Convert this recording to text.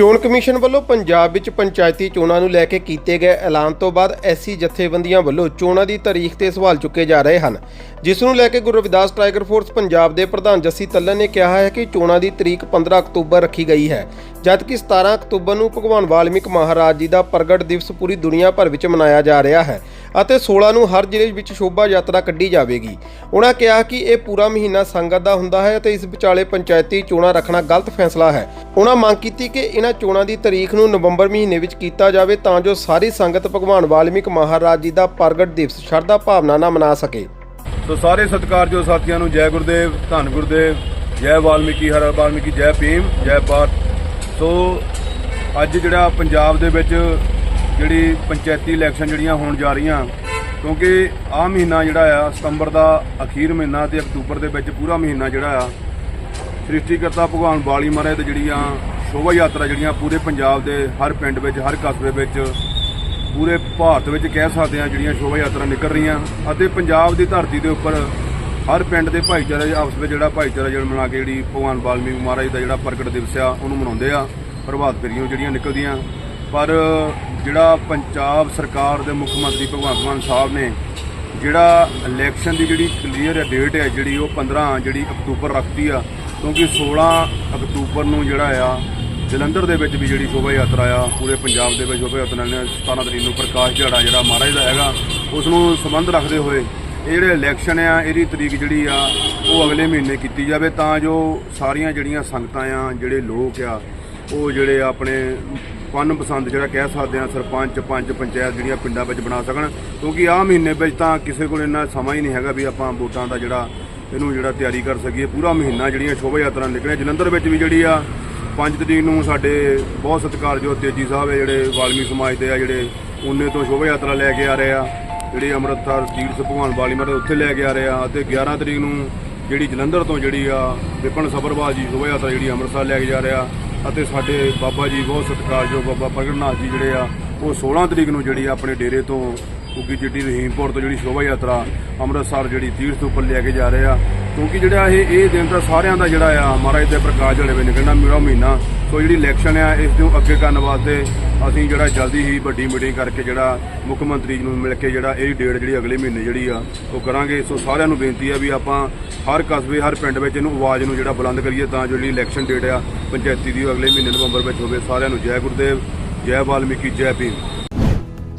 ਚੋਣ ਕਮਿਸ਼ਨ ਵੱਲੋਂ ਪੰਜਾਬ ਵਿੱਚ ਪੰਚਾਇਤੀ ਚੋਣਾਂ ਨੂੰ ਲੈ ਕੇ ਕੀਤੇ ਗਏ ਐਲਾਨ ਤੋਂ ਬਾਅਦ ਐਸੀ ਜਥੇਬੰਦੀਆਂ ਵੱਲੋਂ ਚੋਣਾਂ ਦੀ ਤਾਰੀਖ ਤੇ ਸਵਾਲ ਚੁੱਕੇ ਜਾ ਰਹੇ ਹਨ, ਜਿਸ ਨੂੰ ਲੈ ਕੇ ਗੁਰੂ ਰਵਿਦਾਸ ਟਾਈਗਰ ਫੋਰਸ ਪੰਜਾਬ ਦੇ ਪ੍ਰਧਾਨ ਜੱਸੀ ਤੱਲਨ ਨੇ ਕਿਹਾ ਹੈ ਕਿ ਚੋਣਾਂ ਦੀ ਤਰੀਕ 15 ਅਕਤੂਬਰ ਰੱਖੀ ਗਈ ਹੈ, ਜਦਕਿ 17 ਅਕਤੂਬਰ ਨੂੰ ਭਗਵਾਨ ਵਾਲਮੀਕ ਮਹਾਰਾਜ ਜੀ ਦਾ ਪ੍ਰਗਟ ਦਿਵਸ ਪੂਰੀ ਦੁਨੀਆ ਭਰ ਵਿੱਚ ਮਨਾਇਆ ਜਾ ਰਿਹਾ ਹੈ। ਅਤੇ 16 ਨੂੰ ਹਰ ਜ਼ਿਲ੍ਹੇ ਵਿੱਚ ਸ਼ੋਭਾ ਯਾਤਰਾ ਕੱਢੀ ਜਾਵੇਗੀ। ਉਹਨਾਂ ਕਿਹਾ ਕਿ ਇਹ ਪੂਰਾ ਮਹੀਨਾ ਸੰਗਤ ਦਾ ਹੁੰਦਾ ਹੈ ਅਤੇ ਇਸ ਵਿਚਾਲੇ ਪੰਚਾਇਤੀ ਚੋਣਾਂ ਰੱਖਣਾ ਗਲਤ ਫੈਸਲਾ ਹੈ। ਉਹਨਾਂ ਮੰਗ ਕੀਤੀ ਕਿ ਇਹਨਾਂ ਚੋਣਾਂ ਦੀ ਤਾਰੀਖ ਨੂੰ ਨਵੰਬਰ ਮਹੀਨੇ ਵਿੱਚ ਕੀਤਾ ਜਾਵੇ ਤਾਂ ਜੋ ਸਾਰੀ ਸੰਗਤ ਭਗਵਾਨ ਵਾਲਮੀਕ ਮਹਾਰਾਜ ਜੀ ਦਾ ਪ੍ਰਗਟ ਦਿਵਸ ਸ਼ਰਧਾ ਭਾਵਨਾ ਨਾਲ ਮਨਾ ਸਕੇ। ਸੋ ਸਾਰੇ ਸਤਿਕਾਰਯੋਗ ਸਾਥੀਆਂ ਨੂੰ ਜੈ ਗੁਰਦੇਵ, ਧੰਨ ਗੁਰਦੇਵ, ਜੈ ਵਾਲਮੀਕੀ ਹਰ ਵਾਲਮੀਕੀ, ਜੈ ਭੀਮ, ਜੈ ਭਾਰਤ। ਸੋ ਅੱਜ ਜਿਹੜਾ ਪੰਜਾਬ ਦੇ ਵਿੱਚ ਜਿਹੜੀ ਪੰਚਾਇਤੀ ਇਲੈਕਸ਼ਨ ਜਿਹੜੀਆਂ ਹੋਣ ਜਾ ਰਹੀਆਂ, ਕਿਉਂਕਿ ਆਹ ਮਹੀਨਾ ਜਿਹੜਾ ਆ, ਸਤੰਬਰ ਦਾ ਅਖੀਰ ਮਹੀਨਾ ਤੇ ਅਕਤੂਬਰ ਦੇ ਵਿੱਚ ਪੂਰਾ ਮਹੀਨਾ ਜਿਹੜਾ ਆ, ਸ੍ਰਿਸ਼ਟੀਕਰਤਾ ਭਗਵਾਨ ਬਾਲੀ ਮਹਾਰਾਜ ਦੀ ਜਿਹੜੀਆਂ ਸ਼ੋਭਾ ਯਾਤਰਾ ਜਿਹੜੀਆਂ ਪੂਰੇ ਪੰਜਾਬ ਦੇ, ਹਰ ਪਿੰਡ ਵਿੱਚ, ਹਰ ਕਸਬੇ ਵਿੱਚ, ਪੂਰੇ ਭਾਰਤ ਵਿੱਚ ਕਹਿ ਸਕਦੇ ਆ ਜਿਹੜੀਆਂ ਸ਼ੋਭਾ ਯਾਤਰਾ ਨਿਕਲ ਰਹੀਆਂ ਅਤੇ ਪੰਜਾਬ ਦੀ ਧਰਤੀ ਦੇ ਉੱਪਰ ਹਰ ਪਿੰਡ ਦੇ ਭਾਈਚਾਰੇ ਦੇ ਆਪਸ ਵਿੱਚ ਜਿਹੜਾ ਭਾਈਚਾਰਾ ਜਿਹੜਾ ਮਨਾ ਕੇ ਜਿਹੜੀ ਭਗਵਾਨ ਵਾਲਮੀਕ ਮਹਾਰਾਜ ਦਾ ਜਿਹੜਾ ਪ੍ਰਗਟ ਦਿਵਸ ਆ, ਉਹਨੂੰ ਮਨਾਉਂਦੇ ਆ, ਪ੍ਰਭਾਤ ਫੇਰੀਆਂ ਜਿਹੜੀਆਂ ਨਿਕਲਦੀਆਂ। ਪਰ ਜਿਹੜਾ ਪੰਜਾਬ ਸਰਕਾਰ ਦੇ ਮੁੱਖ ਮੰਤਰੀ ਭਗਵੰਤ ਮਾਨ ਸਾਹਿਬ ਨੇ ਜਿਹੜਾ ਇਲੈਕਸ਼ਨ ਦੀ ਜਿਹੜੀ ਕਲੀਅਰ ਡੇਟ ਹੈ, ਜਿਹੜੀ ਉਹ 15 ਜਿਹੜੀ ਅਕਤੂਬਰ ਰੱਖਤੀ ਆ, ਕਿਉਂਕਿ 16 ਅਕਤੂਬਰ ਨੂੰ ਜਿਹੜਾ ਆ, ਜਲੰਧਰ ਦੇ ਵਿੱਚ ਵੀ ਜਿਹੜੀ ਸ਼ੋਭਾ ਯਾਤਰਾ ਆ, ਪੂਰੇ ਪੰਜਾਬ ਦੇ ਵਿੱਚ ਸ਼ੋਭਾ ਯਾਤਰਾ ਨੇ 17 ਤਰੀਕ ਨੂੰ ਪ੍ਰਕਾਸ਼ ਦਿਹਾੜਾ ਜਿਹੜਾ ਮਹਾਰਾਜ ਦਾ ਹੈਗਾ ਉਸ ਨੂੰ ਸੰਬੰਧ ਰੱਖਦੇ ਹੋਏ ਇਹ ਜਿਹੜੇ ਇਲੈਕਸ਼ਨ ਆ, ਇਹਦੀ ਤਰੀਕ ਜਿਹੜੀ ਆ, ਉਹ ਅਗਲੇ ਮਹੀਨੇ ਕੀਤੀ ਜਾਵੇ ਤਾਂ ਜੋ ਸਾਰੀਆਂ ਜਿਹੜੀਆਂ ਸੰਗਤਾਂ ਆ, ਜਿਹੜੇ ਲੋਕ ਆ, ਉਹ ਜਿਹੜੇ ਆਪਣੇ ਪਸੰਦ ਜਿਹੜਾ ਕਹਿ ਸਕਦੇ ਆ ਸਰਪੰਚ, ਪੰਚ, ਪੰਚਾਇਤ ਜਿਹੜੀਆਂ ਪਿੰਡਾਂ ਵਿੱਚ ਬਣਾ ਸਕਣ। ਕਿਉਂਕਿ ਆਹ ਮਹੀਨੇ ਵਿੱਚ ਤਾਂ ਕਿਸੇ ਕੋਲ ਇੰਨਾ ਸਮਾਂ ਹੀ ਨਹੀਂ ਹੈਗਾ ਵੀ ਆਪਾਂ ਵੋਟਾਂ ਦਾ ਜਿਹੜਾ ਇਹਨੂੰ ਜਿਹੜਾ ਤਿਆਰੀ ਕਰ ਸਕੀਏ। ਪੂਰਾ ਮਹੀਨਾ ਜਿਹੜੀਆਂ ਸ਼ੋਭਾ ਯਾਤਰਾ ਨਿਕਲੇ ਜਲੰਧਰ ਵਿੱਚ ਵੀ ਜਿਹੜੀ ਆ 5 ਤਰੀਕ ਨੂੰ ਸਾਡੇ ਬਹੁਤ ਸਤਿਕਾਰਯੋਗ ਤੇਜੀ ਸਾਹਿਬ ਹੈ, ਜਿਹੜੇ ਵਾਲਮੀ ਸਮਾਜ ਦੇ ਆ, ਜਿਹੜੇ ਉਹਨੇ ਤੋਂ ਸ਼ੋਭਾ ਯਾਤਰਾ ਲੈ ਕੇ ਆ ਰਹੇ ਆ। ਜਿਹੜੇ ਅੰਮ੍ਰਿਤਸਰ ਤੀਰਥ ਭਗਵਾਨ ਵਾਲੀ ਮਹਾਰਾਜ ਉੱਥੇ ਲੈ ਕੇ ਆ ਰਹੇ ਆ ਅਤੇ 11 ਤਰੀਕ ਨੂੰ ਜਿਹੜੀ ਜਲੰਧਰ ਤੋਂ ਜਿਹੜੀ ਆ ਵਿਪਨ ਸਬਰਵਾਲ ਜੀ ਸ਼ੋਭਾ ਯਾਤਰਾ ਜਿਹੜੀ ਅੰਮ੍ਰਿਤਸਰ ਲੈ ਕੇ ਜਾ ਰਿਹਾ ਅਤੇ ਸਾਡੇ ਬਾਬਾ ਜੀ ਬਹੁਤ ਸਤਿਕਾਰਯੋਗ ਬਾਬਾ ਪ੍ਰਗਟਨਾਥ ਜੀ ਜਿਹੜੇ ਆ, ਉਹ 16 ਤਰੀਕ ਨੂੰ ਜਿਹੜੀ ਆ ਆਪਣੇ ਡੇਰੇ ਤੋਂ ਕਿਉਂਕਿ ਜਿਹੜੀ ਰਹੀਮਪੁਰ ਤੋਂ ਜਿਹੜੀ ਸ਼ੋਭਾ ਯਾਤਰਾ ਅੰਮ੍ਰਿਤਸਰ ਜਿਹੜੀ ਤੀਰਥ ਉੱਪਰ ਲੈ ਕੇ ਜਾ ਰਹੇ ਆ। ਕਿਉਂਕਿ ਜਿਹੜਾ ਇਹ ਇਹ ਦਿਨ ਤਾਂ ਸਾਰਿਆਂ ਦਾ ਜਿਹੜਾ ਆ, ਮਹਾਰਾਜ ਦੇ ਪ੍ਰਕਾਸ਼ ਜਿਹੜੇ ਵੇ ਨਿਕਲਣਾ ਮੇਰਾ ਮਹੀਨਾ। ਸੋ ਜਿਹੜੀ ਇਲੈਕਸ਼ਨ ਆ, ਇਸ ਨੂੰ ਅੱਗੇ ਕਰਨ ਵਾਸਤੇ ਅਸੀਂ ਜਿਹੜਾ ਜਲਦੀ ਹੀ ਵੱਡੀ ਮੀਟਿੰਗ ਕਰਕੇ ਜਿਹੜਾ ਮੁੱਖ ਮੰਤਰੀ ਨੂੰ ਮਿਲ ਕੇ ਜਿਹੜਾ ਇਹ ਡੇਟ ਜਿਹੜੀ ਅਗਲੇ ਮਹੀਨੇ ਜਿਹੜੀ ਆ, ਉਹ ਕਰਾਂਗੇ। ਸੋ ਸਾਰਿਆਂ ਨੂੰ ਬੇਨਤੀ ਆ ਵੀ ਆਪਾਂ ਹਰ ਕਸਬੇ, ਹਰ ਪਿੰਡ ਵਿੱਚ ਇਹਨੂੰ ਆਵਾਜ਼ ਨੂੰ ਜਿਹੜਾ ਬੁਲੰਦ ਕਰੀਏ ਤਾਂ ਜਿਹੜੀ ਇਲੈਕਸ਼ਨ ਡੇਟ ਆ, ਪੰਚਾਇਤੀ ਦੀ ਉਹ ਅਗਲੇ ਮਹੀਨੇ ਨਵੰਬਰ ਵਿੱਚ ਹੋਵੇ। ਸਾਰਿਆਂ ਨੂੰ ਜੈ ਗੁਰਦੇਵ, ਜੈ ਵਾਲਮੀਕੀ, ਜੈ ਭੀਮ।